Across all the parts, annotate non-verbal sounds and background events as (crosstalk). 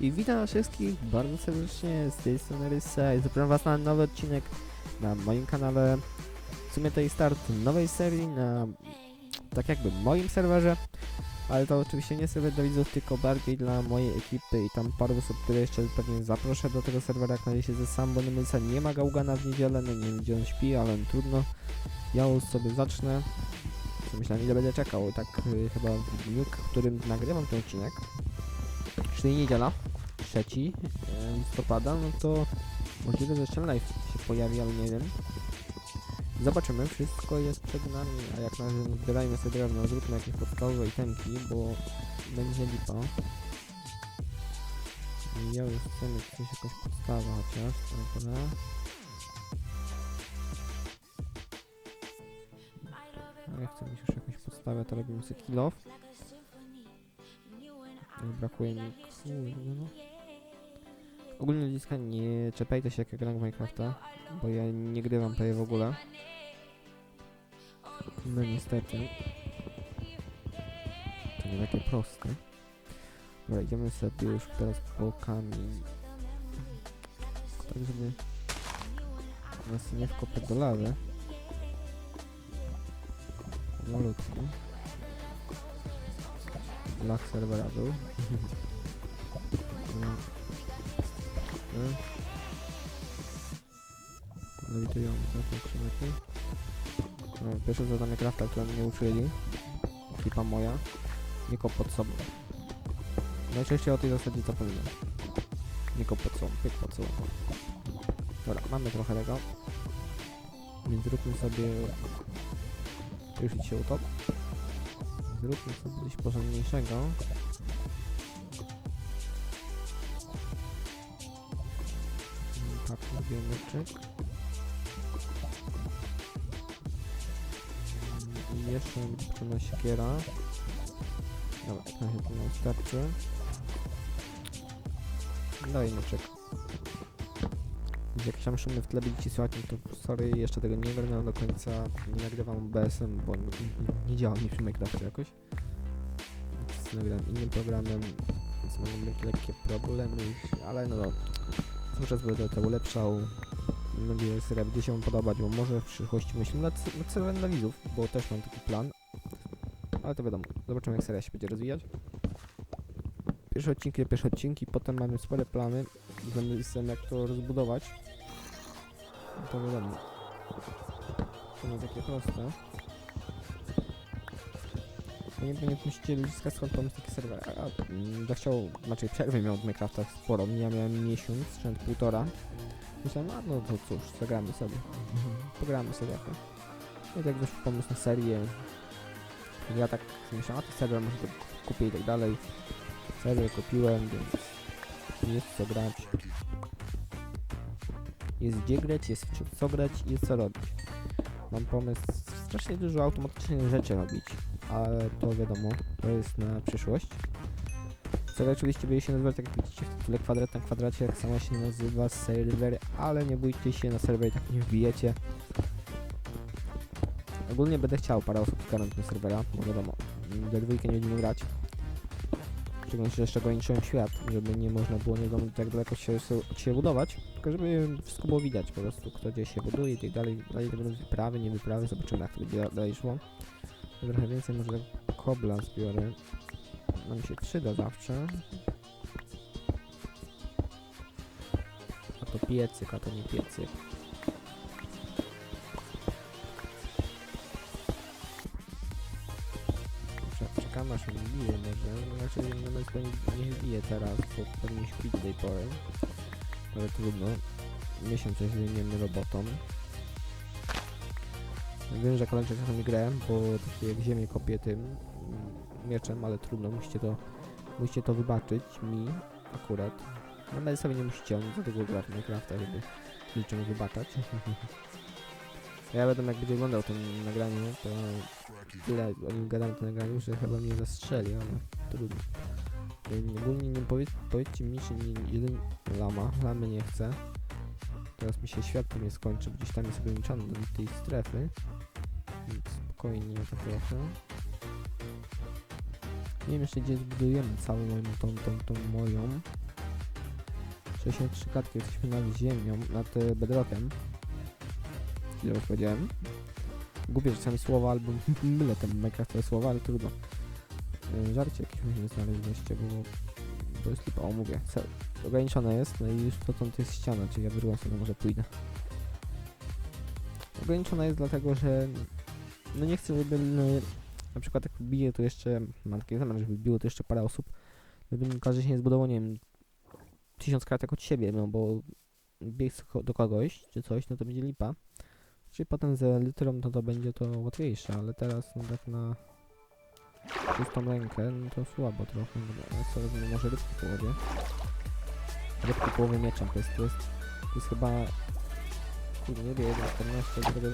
I witam wszystkich bardzo serdecznie z tej strony Rysa i zapraszam was na nowy odcinek na moim kanale. W sumie to jest start nowej serii na tak jakby moim serwerze, ale to oczywiście nie serwer dla widzów, tylko bardziej dla mojej ekipy i tam paru osób, które jeszcze pewnie zaproszę do tego serwera, jak na razie siedzę sam, bo Nemysa nie ma gałgana w niedzielę, no nie wiem gdzie on śpi, ale trudno. Ja już sobie zacznę. Myślałem ile będę czekał, tak y, chyba w dniu, w którym nagrywam ten odcinek czyli niedziela, 3 e, listopada, no to możliwe, że jeszcze live się pojawi, ale nie wiem. Zobaczymy, wszystko jest przed nami, a jak na razie zbierajmy sobie drewno, zróbmy jakieś podstawowe itemki, bo będzie lipa. Ja już chcę mieć coś, jakąś podstawę chociaż, dobra. Ja chcę mieć już jakąś podstawę, to robimy sobie kill off. Brakuje mi kurde no. Ogólnie ludziska nie czepiajcie się jak ja gram w Minecrafta, bo ja nie grywam prawie w ogóle. No niestety. To nie takie proste. Dobra, idziemy sobie już teraz bokami. Tak, żeby nas nie wkopać do lawy. Malutki. Lag serwera był. No. No. Lewitujące te krzymyki. No, pierwsze zadanie krafta, które mnie uczyli. Ekipa moja. Nie kop pod sobą. Najczęściej o tej zasadzie zapominam. Nie kop pod sobą, pyk pod sobą. Dobra, mamy trochę tego. Więc zróbmy sobie... Już się utop. Zróbmy coś porządniejszego. Mm, Tak, zrobię myczek. Mm, I jeszcze potrzebna siekiera. Dobra, na to nam starczy. Daj myczek. Jak tam szumy w tle będziecie słychać, no to sorry, jeszcze tego nie ogarnąłem do końca. Nie nagrywam OBS-em, bo nie, nie działa mi przy Minecrafcie jakoś. Więc innym programem, więc mogą być lekkie problemy, ale no, cały czas będę to ulepszał. Mam nadzieję, że seria będzie się podobać, bo może w przyszłości myślę nad, nad serwerem widzów, bo też mam taki plan. Ale to wiadomo, zobaczymy jak seria się będzie rozwijać. Pierwsze odcinki, pierwsze odcinki, potem mamy spore plany z zamysłem jak to rozbudować. To wiadomo. To nie takie proste. No nie, nie musicie ludziska skąd pomysł taki serwer. A mm, znaczy przerwy miał od Minecrafta sporo. Ja miałem miesiąc, czy półtora. Myślałem, a no to cóż, zagramy sobie. Pogramy sobie jakoś. No i tak pomysł na serię. Ja tak myślałem, a to serwer może kupię i tak dalej. Serwer kupiłem, więc jest co grać. Jest gdzie grać, jest co grać i jest co robić. Mam pomysł strasznie dużo automatycznie rzeczy robić, ale to wiadomo, to jest na przyszłość. Serwer oczywiście będzie się nazywać, tak jak widzicie w tytule kwadrat na kwadracie, jak sama się nazywa serwer, ale nie bójcie się, na serwer tak nie wbijecie. Ogólnie będę chciał parę osób zgarnąć na serwera, bo wiadomo, we dwójkę nie będziemy grać. Szczególnie, że jeszcze ograniczyłem świat, żeby nie można było nie tak daleko się, się budować, tylko żeby wszystko było widać po prostu, kto gdzie się buduje i tak dalej. Dalej będą wyprawy, nie wyprawy, zobaczymy jak to będzie dalej szło. Trochę więcej może tak kobla zbiorę. Nam się przyda zawsze. A to piecyk, a to nie piecyk. Cze- Czekam aż mnie bije może. Znaczy no pewnie nie bije teraz, bo pewnie śpi do tej pory. Ale trudno. Miesiąc coś zajmiemy robotą. Wiem, że kończę czasami grę, bo takie jak ziemię kopię tym mieczem, ale trudno, musicie to, musicie to wybaczyć mi akurat. No ale sobie nie musicie, on za tego gra w Minecrafta, żeby niczemu wybaczać. (laughs) ja będę jak będzie oglądał to nagranie, to tyle o nim gadam tym nagraniu, że chyba mnie zastrzeli, ale trudno. Ogólnie nie powiedz, powiedzcie mi, czy nie, jeden lama, lamy nie chcę. Teraz mi się światło nie skończy, gdzieś tam jest ograniczony do tej strefy. Więc spokojnie to trochę. Nie wiem jeszcze gdzie zbudujemy całą moją, tą, tą, tą moją. 63 klatki, jesteśmy nad ziemią, nad e, bedrockiem. Źle powiedziałem. Gubię czasami słowa albo (laughs) mylę te Minecraftowe słowa, ale trudno. E, Żarcie jakieś musimy znaleźć wreszcie, bo to jest lipa. O, mówię, cel. Ograniczone jest, no i już dotąd jest ściana, czyli ja w drugą stronę może pójdę. Ograniczona jest dlatego, że no nie chcę, żeby no, na przykład jak bije to jeszcze, mam taki zamiar, żeby biło to jeszcze parę osób, gdybym każdy się nie zbudował, nie wiem, tysiąc kratek od siebie, no bo bieg do kogoś, czy coś, no to będzie lipa. Czyli potem z litrą no to będzie to łatwiejsze, ale teraz no tak na czystą rękę, no to słabo trochę, no co wezmę, może rybki połowie. Rybki połowy mieczem, to jest, to jest, to jest chyba, kurde, nie wiem, 14, dlatego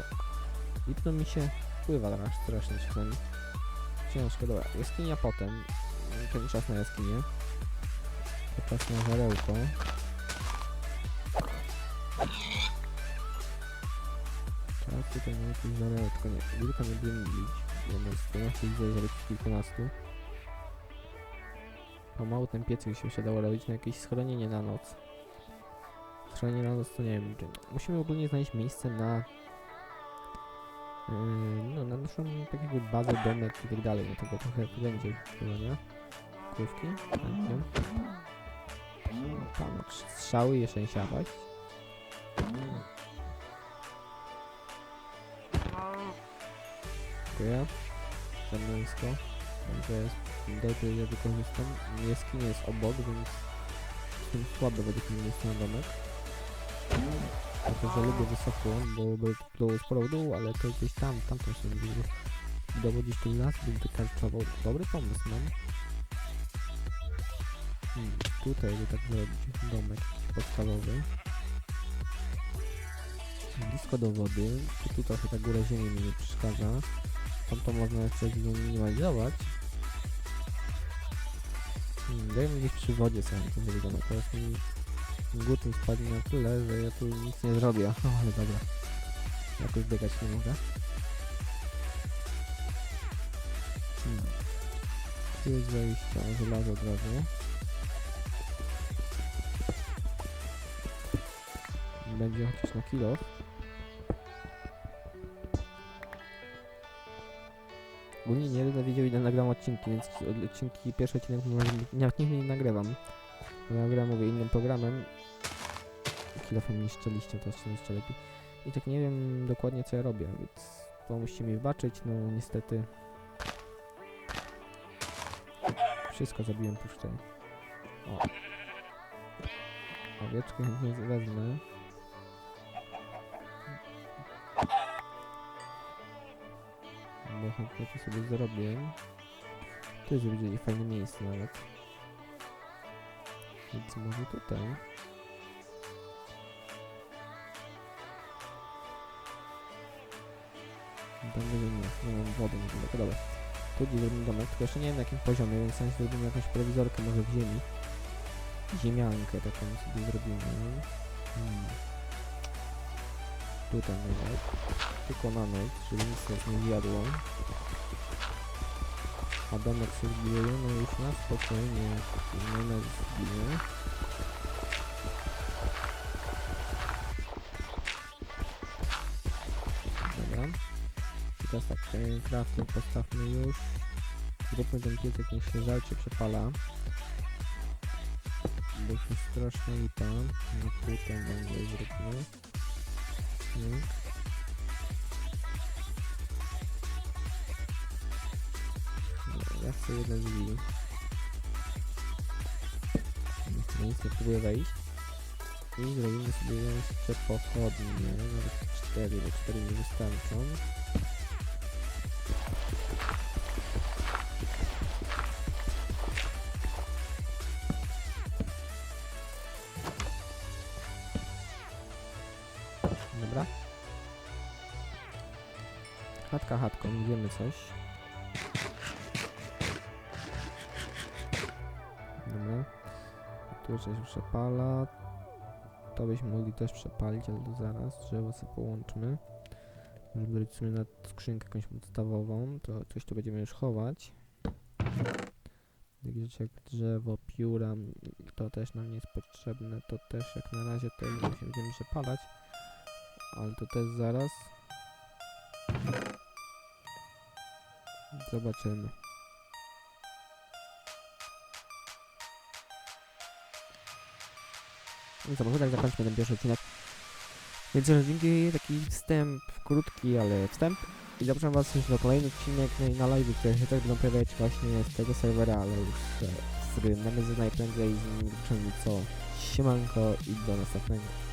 lipno mi się wpływa aż strasznie czasami. Ciężko, dobra, jaskinia potem, to nie czas na jaskinię. To czas na żarełko. Czas tutaj na jakieś żarełko, nie, wilka nie będziemy bić, bo jest 12 widzę, że z kilkunastu. Pomału ten piecyk się dało robić na jakieś schronienie na noc. Schronienie na noc to nie wiem, czy... musimy ogólnie znaleźć miejsce na Yy, no, na naszą tak jakby bazę, domek i tak dalej, no tego trochę będzie chyba, nie? Krówki, chętnie. Tam jak strzały jeszcze nie siadać. Dziękuję. Mięsko. Także jest, dobrze je wykorzystam. Jaskinia jest obok, więc jestem słaby według mnie miejsce na domek. Jako, że lubię wysoko, bo by było sporo ale to gdzieś tam, tamtą sobie było. Dowodzić ten las, bym wykarczował. Dobry pomysł mam. Hmm, tutaj by tak zrobić domek podstawowy. Blisko do wody, tu trochę ta góra ziemi mi nie przeszkadza. Tam to można jeszcze zminimalizować. Hmm, dajmy gdzieś przy wodzie sobie drugi domek, teraz mi Gutym spadnie na tyle, że ja tu nic nie zrobię. O, ale dobra. Jakoś biegać nie mogę. Hmm. Tu jest wejście, żelazo od razu. Będzie chociaż na kilo. Ogólnie nie będę wiedział ile nagram odcinki, więc od- odcinki, pierwszy odcinek nawet nigdy nie nagrywam. Bo ja gram, mówię, innym programem. Kilofem niszczę liście, to jeszcze jeszcze lepiej. I tak nie wiem dokładnie co ja robię, więc to musicie mi wybaczyć, no niestety. Wszystko zabiłem tej. O. Owieczkę chętnie wezmę. Chętnie to sobie zrobię. To jest będzie fajne miejsce nawet. Więc może tutaj. Będę nie, nie mam wody, nie wiem, dobra. Tu gdzie zrobimy domek, tylko jeszcze nie wiem na jakim poziomie, więc sami zrobimy jakąś prowizorkę może w ziemi. Ziemiankę taką sobie zrobimy. Hmm. Tutaj nawet. Tylko na noc, żeby nic nas nie zjadło. A domek sobie zbudujemy już na spokojnie. Nie nas zginie. Dobra. I teraz tak, ten crafting postawmy już. Zróbmy ten piecek, niech się żalcie przepala. Bo jest strasznie lipa. No tutaj węgiel zróbmy. Cyk. Dobra, Ja chcę jeden drzwi. Nic, nic nie próbuję wejść. I zrobimy sobie jeszcze pochodnie. Nawet cztery, bo cztery nie Dobra. Chatka chatką, wiemy coś. Dobra. Tu się przepala. To byśmy mogli też przepalić, ale to zaraz. Drzewo sobie połączmy. Żeby robić sobie na skrzynkę jakąś podstawową, to coś tu będziemy już chować. Takie rzeczy jak drzewo, pióra, to też nam nie jest potrzebne, to też jak na razie to będziemy przepalać, ale to też zaraz. Zobaczymy. No może tak zakończmy ten pierwszy odcinek. Więc dzięki taki wstęp, krótki, ale wstęp. I zapraszam was już do kolejny odcinek, no i na live, które się też będą pojawiać właśnie z tego serwera, ale już e, z Namiezy najprędzej z nimi co. Siemanko i do następnego.